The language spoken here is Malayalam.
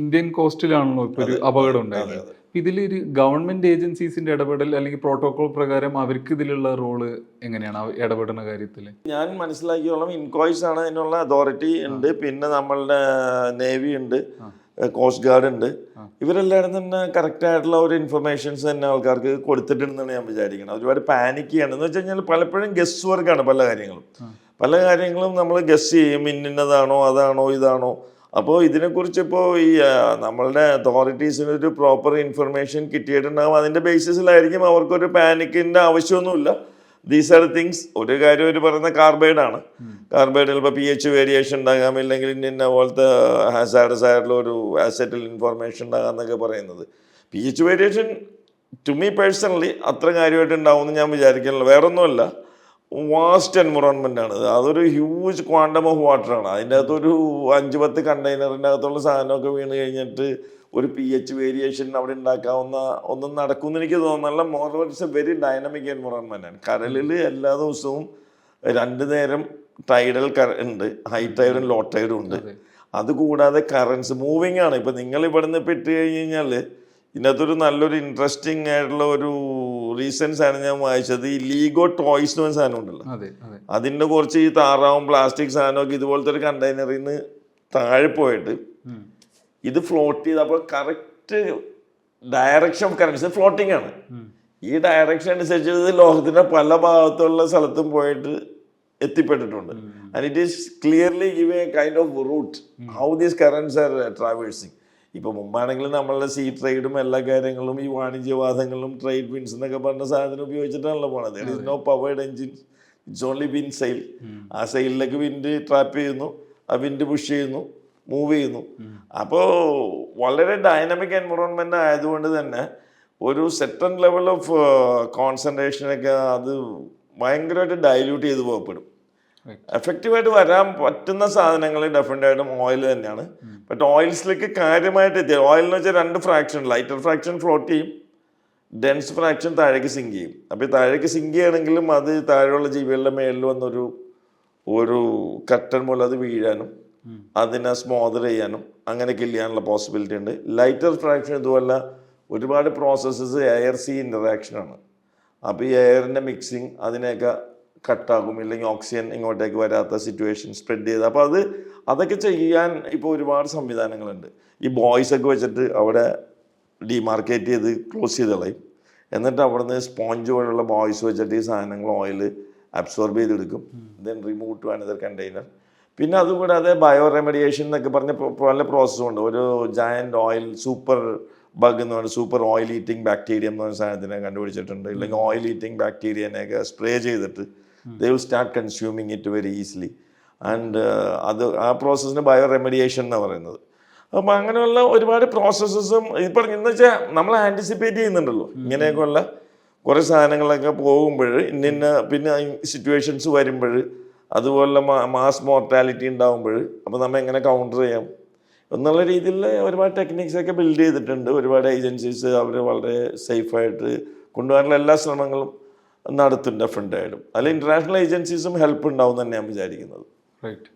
ഇന്ത്യൻ കോസ്റ്റിലാണല്ലോ ഇപ്പൊ ഒരു അപകടം ഉണ്ടായത്. ഇതിലൊരു ഗവൺമെന്റ് ഏജൻസീസിന്റെ ഇടപെടൽ അല്ലെങ്കിൽ പ്രോട്ടോകോൾ പ്രകാരം അവർക്ക് ഇതിലുള്ള റോൾ എങ്ങനെയാണ്? ഇടപെടുന്ന കാര്യത്തിൽ ഞാൻ മനസ്സിലാക്കിയോളം ഇൻക്വയറീസ് ആണ് അതിനുള്ള അതോറിറ്റി ഉണ്ട്. പിന്നെ നമ്മളുടെ നേവി ഉണ്ട് കോസ്റ്റ് ഗാർഡ് ഉണ്ട്. ഇവരെല്ലാവരും തന്നെ കറക്റ്റ് ആയിട്ടുള്ള ഒരു ഇൻഫർമേഷൻസ് തന്നെ ആൾക്കാർക്ക് കൊടുത്തിട്ടുണ്ടെന്നാണ് ഞാൻ വിചാരിക്കുന്നത്. ഒരുപാട് പാനിക് ചെയ്യണം. എന്ന് വെച്ച് കഴിഞ്ഞാൽ പലപ്പോഴും ഗസ് വർക്കാണ് പല കാര്യങ്ങളും. പല കാര്യങ്ങളും നമ്മൾ ഗസ് ചെയ്യും. ഇന്നതാണോ അതാണോ ഇതാണോ. അപ്പോൾ ഇതിനെക്കുറിച്ച് ഇപ്പോൾ ഈ നമ്മളുടെ അതോറിറ്റീസിന് ഒരു പ്രോപ്പർ ഇൻഫർമേഷൻ കിട്ടിയിട്ടുണ്ടാകും അതിന്റെ ബേസിസിലായിരിക്കും അവർക്കൊരു പാനിക്കിന്റെ ആവശ്യമൊന്നുമില്ല. ദീസ് ആർ തിങ്സ് ഒരു കാര്യം ഒരു പറയുന്ന കാർബൈഡ് ആണ് കാർബൈഡ് ചിലപ്പോൾ പി എച്ച് വേരിയേഷൻ ഉണ്ടാകാം ഇല്ലെങ്കിൽ ഇന്ന പോലത്തെ ഹാസാഡസ് ആയിട്ടുള്ള ഒരു ആസറ്റിൽ ഇൻഫർമേഷൻ ഉണ്ടാകാം എന്നൊക്കെ പറയുന്നത്. P H variation to me personally അത്ര കാര്യമായിട്ട് ഉണ്ടാവുമെന്ന് ഞാൻ വിചാരിക്കുന്നില്ല. വേറൊന്നുമല്ല. വാസ്റ്റ് എൻവറോൺമെന്റ് ആണ്. അതൊരു ഹ്യൂജ് ക്വാണ്ടം ഓഫ് വാട്ടർ ആണ്. അതിന്റെ അകത്തൊരു അഞ്ച് പത്ത് കണ്ടെയ്നറിന്റെ അകത്തുള്ള സാധനമൊക്കെ വീണ് കഴിഞ്ഞിട്ട് ഒരു പി എച്ച് വേരിയേഷൻ അവിടെ ഉണ്ടാക്കാവുന്ന ഒന്നും നടക്കുമെന്ന് എനിക്ക് തോന്നുന്നില്ല more it's a very dynamic environment ആണ്. കരലിൽ എല്ലാ ദിവസവും രണ്ട് നേരം ടൈഡൽ കര ഉണ്ട്. ഹൈ ടൈഡും ലോ ടൈഡും ഉണ്ട്. അതുകൂടാതെ കറൻസ് മൂവിങ് ആണ്. ഇപ്പം നിങ്ങൾ ഇവിടുന്ന് ഇപ്പം ഇട്ട് കഴിഞ്ഞ് കഴിഞ്ഞാൽ ഇതിനകത്തൊരു നല്ലൊരു ഇൻട്രസ്റ്റിംഗ് ആയിട്ടുള്ള ഒരു റീസൺസ് ആണ് ഞാൻ വായിച്ചത് ഈ ലീഗോ ടോയ്സ് എന്ന് പറഞ്ഞ സാധനം ഉണ്ടല്ലോ. അതെ അതെ. അതിന്റെ കുറച്ച് ഈ താറാവും പ്ലാസ്റ്റിക് സാധനമൊക്കെ ഇതുപോലത്തെ ഒരു കണ്ടെയ്നറിൽ നിന്ന് താഴെ പോയിട്ട് ഇത് ഫ്ലോട്ട് ചെയ്ത് അപ്പോൾ correct direction of currents floating ആണ്. ഈ ഡയറക്ഷൻ അനുസരിച്ച് ഇത് ലോകത്തിന്റെ പല ഭാഗത്തുള്ള സ്ഥലത്തും പോയിട്ട് എത്തിപ്പെട്ടിട്ടുണ്ട്. And it is clearly give a kind of route how these currents are traversing ഇപ്പൊ മുമ്പാണെങ്കിൽ നമ്മളുടെ സീ ട്രേഡും എല്ലാ കാര്യങ്ങളും ഈ വാണിജ്യവാദങ്ങളും ട്രേഡ് വിൻസ് എന്നൊക്കെ പറഞ്ഞ സാധനം ഉപയോഗിച്ചിട്ടാണല്ലോ പോണത്. It is no powered engine it's only wind sail ആ സെയിലിലേക്ക് വിൻഡ് ട്രാപ്പ് ചെയ്യുന്നു. ആ വിൻഡ് പുഷ് ചെയ്യുന്നു. മൂവ് ചെയ്യുന്നു. അപ്പോൾ വളരെ ഡൈനാമിക് എൻവറോൺമെന്റ് ആയതുകൊണ്ട് തന്നെ ഒരു സെറ്റൻ ലെവൽ ഓഫ് കോൺസെൻട്രേഷനൊക്കെ അത് ഭയങ്കരമായിട്ട് ഡൈല്യൂട്ട് ചെയ്ത് പോകപ്പെടും. എഫക്റ്റീവായിട്ട് വരാൻ പറ്റുന്ന സാധനങ്ങൾ ഡെഫിനറ്റ് ആയിട്ടും ഓയിൽ തന്നെയാണ്. ബട്ട് ഓയിൽസിലേക്ക് കാര്യമായിട്ട് എത്തിയ ഓയിൽ എന്ന് വെച്ചാൽ രണ്ട് ഫ്രാക്ഷൻ ലൈറ്റർ ഫ്രാക്ഷൻ ഫ്ലോട്ട് ചെയ്യും ഡെൻസ് ഫ്രാക്ഷൻ താഴേക്ക് സിങ്ക് ചെയ്യും. അപ്പോൾ ഈ താഴേക്ക് സിങ്ക് ചെയ്യണമെങ്കിലും അത് താഴെയുള്ള ജീവികളുടെ മേളിൽ വന്നൊരു ഒരു കട്ടൻ പോലെ അത് വീഴാനും അതിനെ സ്മോദർ ചെയ്യാനും അങ്ങനെ കില്ല് ചെയ്യാനുള്ള പോസിബിലിറ്റി ഉണ്ട്. ലൈറ്റർ ഫ്രാക്ഷൻ ഇതുപോലെ ഒരുപാട് പ്രോസസ്സസ് എയർ സി ഇന്ററാക്ഷനാണ് അപ്പോൾ ഈ എയറിന്റെ മിക്സിങ് അതിനെയൊക്കെ കട്ടാകും ഇല്ലെങ്കിൽ ഓക്സിജൻ ഇങ്ങോട്ടേക്ക് വരാത്ത സിറ്റുവേഷൻ സ്പ്രെഡ് ചെയ്ത്. അപ്പോൾ അത് അതൊക്കെ ചെയ്യാൻ ഇപ്പോൾ ഒരുപാട് സംവിധാനങ്ങളുണ്ട്. ഈ ബോയ്സ് ഒക്കെ വെച്ചിട്ട് അവിടെ ഡിമാർക്കേറ്റ് ചെയ്ത് ക്ലോസ് ചെയ്ത് കളയും. എന്നിട്ട് അവിടുന്ന് സ്പോഞ്ച് പോലുള്ള ബോയ്സ് വെച്ചിട്ട് ഈ സാധനങ്ങൾ ഓയിൽ അബ്സോർബ് ചെയ്തെടുക്കും. Then remove to another container പിന്നെ അതുകൂടാതെ ബയോ റെമഡിയേഷൻ എന്നൊക്കെ പറഞ്ഞ പല പ്രോസസ്സും ഉണ്ട്. ഒരു ജയന്റ് ഓയിൽ സൂപ്പർ ബഗ് എന്ന് പറഞ്ഞ സൂപ്പർ ഓയിൽ ഈറ്റിംഗ് ബാക്ടീരിയ എന്ന് പറഞ്ഞ സാധനത്തിനെ കണ്ടുപിടിച്ചിട്ടുണ്ട്. ഇല്ലെങ്കിൽ ഓയിൽ ഈറ്റിംഗ് ബാക്ടീരിയനെയൊക്കെ സ്പ്രേ ചെയ്തിട്ട് they will start consuming it very easily and അത് ആ പ്രോസസ്സിന് ബയോ റെമഡിയേഷൻ എന്ന് പറയുന്നത്. അപ്പം അങ്ങനെയുള്ള ഒരുപാട് പ്രോസസ്സസും ഇപ്പം എന്ന് വെച്ചാൽ നമ്മൾ ആന്റിസിപ്പേറ്റ് ചെയ്യുന്നുണ്ടല്ലോ. ഇങ്ങനെയൊക്കെയുള്ള കുറേ സാധനങ്ങളൊക്കെ പോകുമ്പോൾ ഇന്ന ഇന്ന പിന്നെ സിറ്റുവേഷൻസ് വരുമ്പോൾ അതുപോലെ മാസ് മോർട്ടാലിറ്റി ഉണ്ടാകുമ്പോൾ അപ്പോൾ നമ്മൾ എങ്ങനെ കൗണ്ടർ ചെയ്യാം? എന്നുള്ള രീതിയിൽ ഒരുപാട് ടെക്നിക്സ് ഒക്കെ ബിൽഡ് ചെയ്തിട്ടുണ്ട്. ഒരുപാട് ഏജൻസീസ് അവർ വളരെ സേഫായിട്ട് കൊണ്ടുപോകാനുള്ള എല്ലാ ശ്രമങ്ങളും നടത്തും ഫണ്ടായാലും അല്ലെങ്കിൽ ഇന്റർനാഷണൽ ഏജൻസീസും ഹെൽപ്പ് ഉണ്ടാവും തന്നെ ഞാൻ വിചാരിക്കുന്നത്. റൈറ്റ്